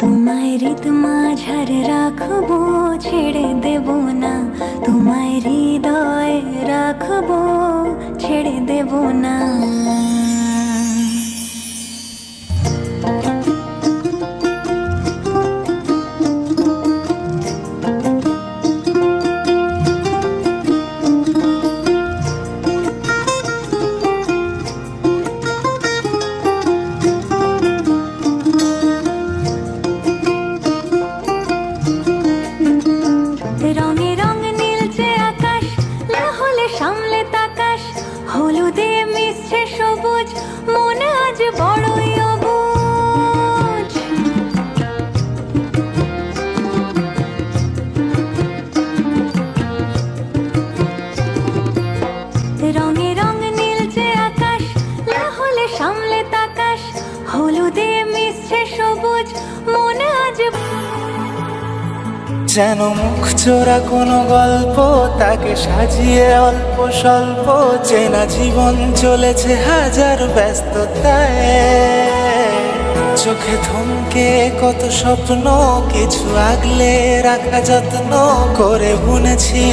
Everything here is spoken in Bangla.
তোমায় রীত মাঝার রাখব ছেড়ে দেব না। তোমায় হৃদয় রাখব ছেড়ে দেব না। মন আজ বড়ই অবুঝ। রঙে আকাশ না হলে সামলে তাকাশ, হলুদে মিশছে সবুজ, মন আজ যেন মুখ চোরা কোনো গল্প, তাকে সাজিয়ে অল্প স্বল্প, চেনা জীবন চলেছে হাজার ব্যস্ততায়। চোখে থমকে কত স্বপ্ন, কিছু আগলে রাখা যত্ন করে বুনেছি।